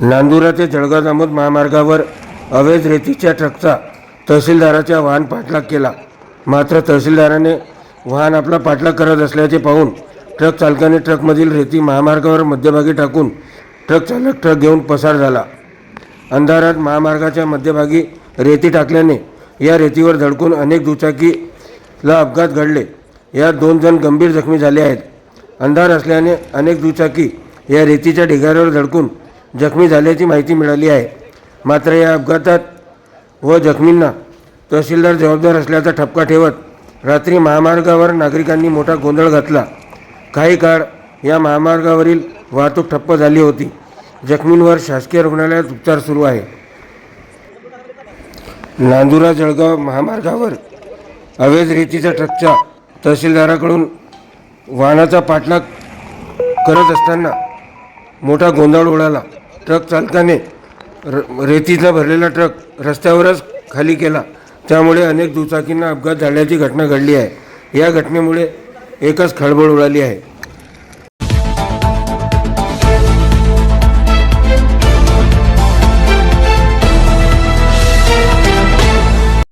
नांदुरा ते जळगाव जामोद महामार्गावर अवैध रेतीच्या ट्रकचा तहसीलदाराच्या वाहन पाठलाग केला. मात्र तहसीलदाराने वाहन आपला पाठलाग करत असल्याचे पाहून ट्रक चालकाने ट्रकमधील रेती महामार्गावर मध्यभागी टाकून ट्रक चालक ट्रक घेऊन पसार झाला. अंधारात महामार्गाच्या मध्यभागी रेती टाकल्याने या रेतीवर धडकून अनेक दुचाकीला अपघात घडले. यात दोन जण गंभीर जखमी झाले आहेत. अंधार असल्याने अनेक दुचाकी या रेतीच्या ढिगाऱ्यावर धडकून जखमी झाल्याची माहिती मिळाली आहे. मात्र या अपघातात व जखमींना तहसीलदार जबाबदार असल्याचा ठपका ठेवत रात्री महामार्गावर नागरिकांनी मोठा गोंधळ घातला. काही काळ या महामार्गावरील वाहतूक ठप्प झाली होती. जखमींवर शासकीय रुग्णालयात उपचार सुरू आहे. नांदुरा जळगाव महामार्गावर अवैध रेतीचा ट्रकच्या तहसीलदाराकडून वाहनाचा पाठलाग करत असताना मोठा गोंधळ उडाला. ट्रक चालकाने र रेतीचा भरलेला ट्रक रस्त्यावरच खाली केला. त्यामुळे अनेक दुचाकींना अपघात झाल्याची घटना घडली आहे. या घटनेमुळे एकच खळबळ उडाली आहे.